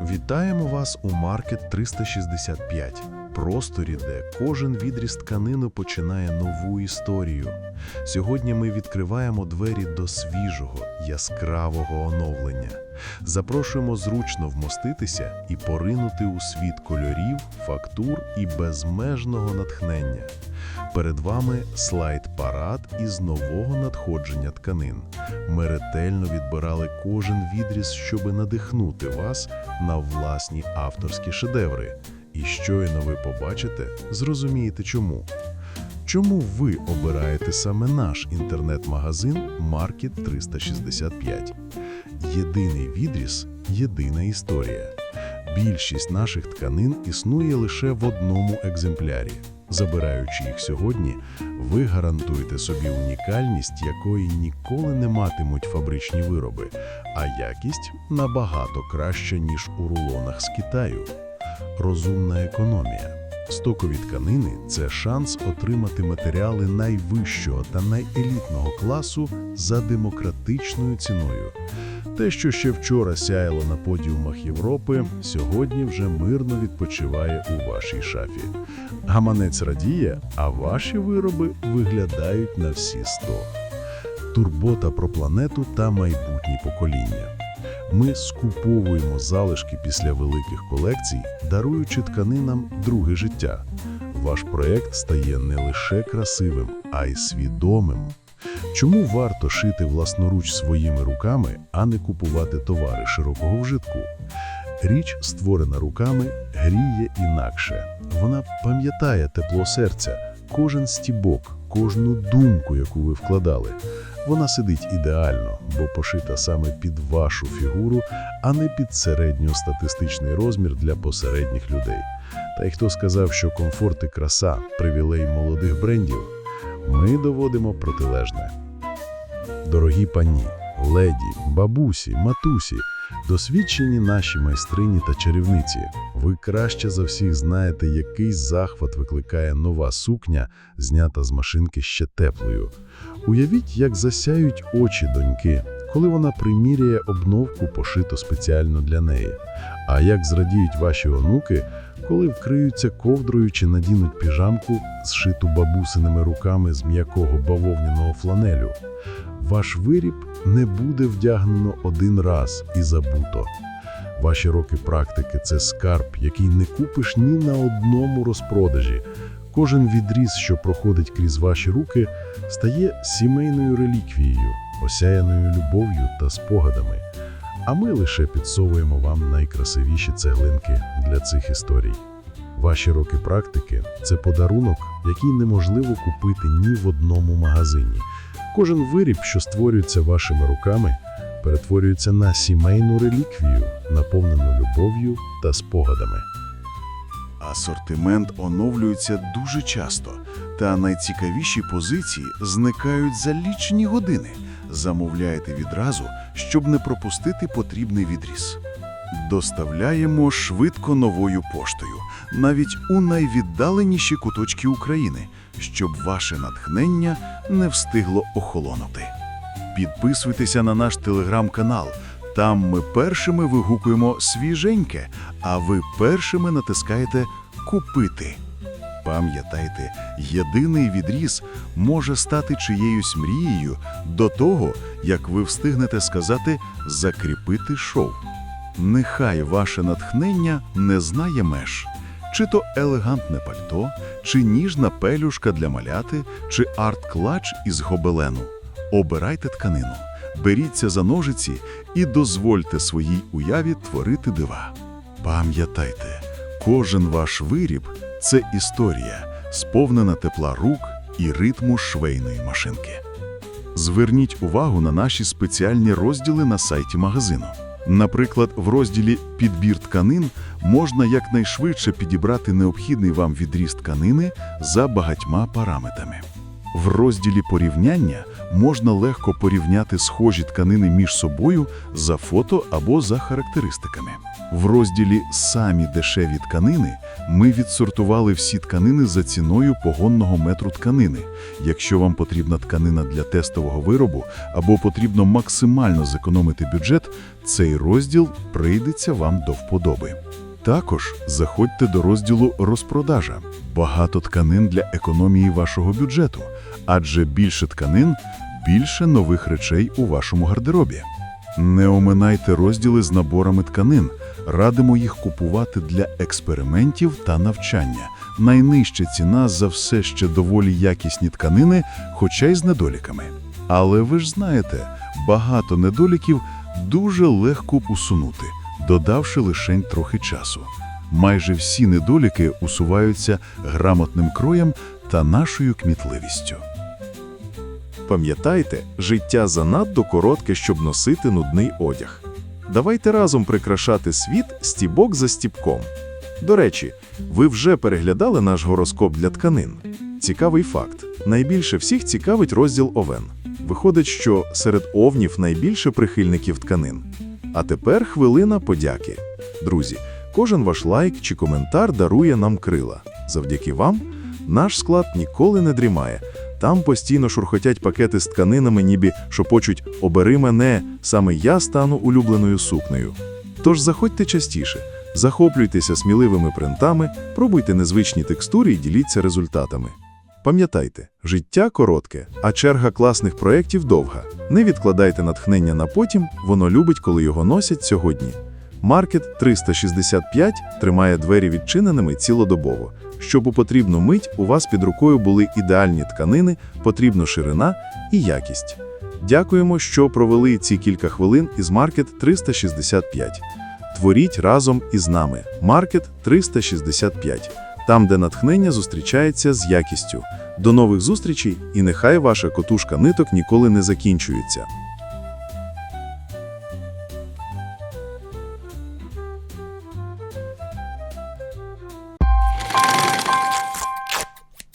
Вітаємо вас у Маркет 365, просторі, де кожен відріз тканини починає нову історію. Сьогодні ми відкриваємо двері до свіжого, яскравого оновлення. Запрошуємо зручно вмоститися і поринути у світ кольорів, фактур і безмежного натхнення. Перед вами слайд-парад із нового надходження тканин. Ми ретельно відбирали кожен відріз, щоби надихнути вас на власні авторські шедеври. І щойно ви побачите, зрозумієте чому. Чому ви обираєте саме наш інтернет-магазин Market 365? Єдиний відріз – єдина історія. Більшість наших тканин існує лише в одному екземплярі. Забираючи їх сьогодні, ви гарантуєте собі унікальність, якої ніколи не матимуть фабричні вироби, а якість набагато краща, ніж у рулонах з Китаю. Розумна економія. Стокові тканини – це шанс отримати матеріали найвищого та найелітного класу за демократичною ціною. Те, що ще вчора сяяло на подіумах Європи, сьогодні вже мирно відпочиває у вашій шафі. Гаманець радіє, а ваші вироби виглядають на всі сто. Турбота про планету та майбутні покоління. Ми скуповуємо залишки після великих колекцій, даруючи тканинам друге життя. Ваш проект стає не лише красивим, а й свідомим. Чому варто шити власноруч своїми руками, а не купувати товари широкого вжитку? Річ, створена руками, гріє інакше. Вона пам'ятає тепло серця, кожен стібок, кожну думку, яку ви вкладали. Вона сидить ідеально, бо пошита саме під вашу фігуру, а не під середньостатистичний розмір для посередніх людей. Та й хто сказав, що комфорт і краса – привілей молодих брендів? Ми доводимо протилежне. Дорогі пані, леді, бабусі, матусі, досвідчені наші майстрині та чарівниці, ви краще за всіх знаєте, який захват викликає нова сукня, знята з машинки ще теплою. Уявіть, як засяють очі доньки, коли вона приміряє обновку, пошиту спеціально для неї. А як зрадіють ваші онуки, коли вкриються ковдрою чи надінуть піжамку, зшиту бабусиними руками з м'якого бавовняного фланелю. Ваш виріб не буде вдягнено один раз і забуто. Ваші роки практики – це скарб, який не купиш ні на одному розпродажі. Кожен відріз, що проходить крізь ваші руки, стає сімейною реліквією, осяяною любов'ю та спогадами. А ми лише підсовуємо вам найкрасивіші цеглинки для цих історій. Ваші роки практики – це подарунок, який неможливо купити ні в одному магазині. Кожен виріб, що створюється вашими руками, перетворюється на сімейну реліквію, наповнену любов'ю та спогадами. Асортимент оновлюється дуже часто, та найцікавіші позиції зникають за лічені години. Замовляйте відразу, щоб не пропустити потрібний відріз. Доставляємо швидко новою поштою, навіть у найвіддаленіші куточки України, щоб ваше натхнення не встигло охолонути. Підписуйтеся на наш телеграм-канал. Там ми першими вигукуємо свіженьке, а ви першими натискаєте Купити. Пам'ятайте, єдиний відріз може стати чиєюсь мрією до того, як ви встигнете сказати закріпити шов. Нехай ваше натхнення не знає меж. Чи то елегантне пальто, чи ніжна пелюшка для маляти, чи арт-клач із гобелену. Обирайте тканину, беріться за ножиці і дозвольте своїй уяві творити дива. Пам'ятайте, кожен ваш виріб – це історія, сповнена тепла рук і ритму швейної машинки. Зверніть увагу на наші спеціальні розділи на сайті магазину. Наприклад, в розділі Підбір тканин можна якнайшвидше підібрати необхідний вам відріз тканини за багатьма параметрами. В розділі порівняння можна легко порівняти схожі тканини між собою за фото або за характеристиками. В розділі Самі дешеві тканини ми відсортували всі тканини за ціною погонного метру тканини. Якщо вам потрібна тканина для тестового виробу або потрібно максимально зекономити бюджет, цей розділ прийдеться вам до вподоби. Також заходьте до розділу «Розпродажа». Багато тканин для економії вашого бюджету, адже більше тканин – більше нових речей у вашому гардеробі. Не оминайте розділи з наборами тканин. Радимо їх купувати для експериментів та навчання. Найнижча ціна за все ще доволі якісні тканини, хоча й з недоліками. Але ви ж знаєте, багато недоліків дуже легко усунути, додавши лишень трохи часу. Майже всі недоліки усуваються грамотним кроєм та нашою кмітливістю. Пам'ятайте, життя занадто коротке, щоб носити нудний одяг. Давайте разом прикрашати світ стібок за стібком. До речі, ви вже переглядали наш гороскоп для тканин. Цікавий факт: найбільше всіх цікавить розділ овен. Виходить, що серед овнів найбільше прихильників тканин. А тепер хвилина подяки. Друзі, кожен ваш лайк чи коментар дарує нам крила. Завдяки вам наш склад ніколи не дрімає. Там постійно шурхотять пакети з тканинами, ніби шопочуть «Обери мене, саме я стану улюбленою сукнею». Тож заходьте частіше, захоплюйтеся сміливими принтами, пробуйте незвичні текстури і діліться результатами. Пам'ятайте, життя коротке, а черга класних проєктів довга. Не відкладайте натхнення на потім, воно любить, коли його носять сьогодні. Маркет 365 тримає двері відчиненими цілодобово. Щоб у потрібну мить у вас під рукою були ідеальні тканини, потрібна ширина і якість. Дякуємо, що провели ці кілька хвилин із Маркет 365. Творіть разом із нами. Маркет 365. Там, де натхнення зустрічається з якістю. До нових зустрічей і нехай ваша котушка ниток ніколи не закінчується.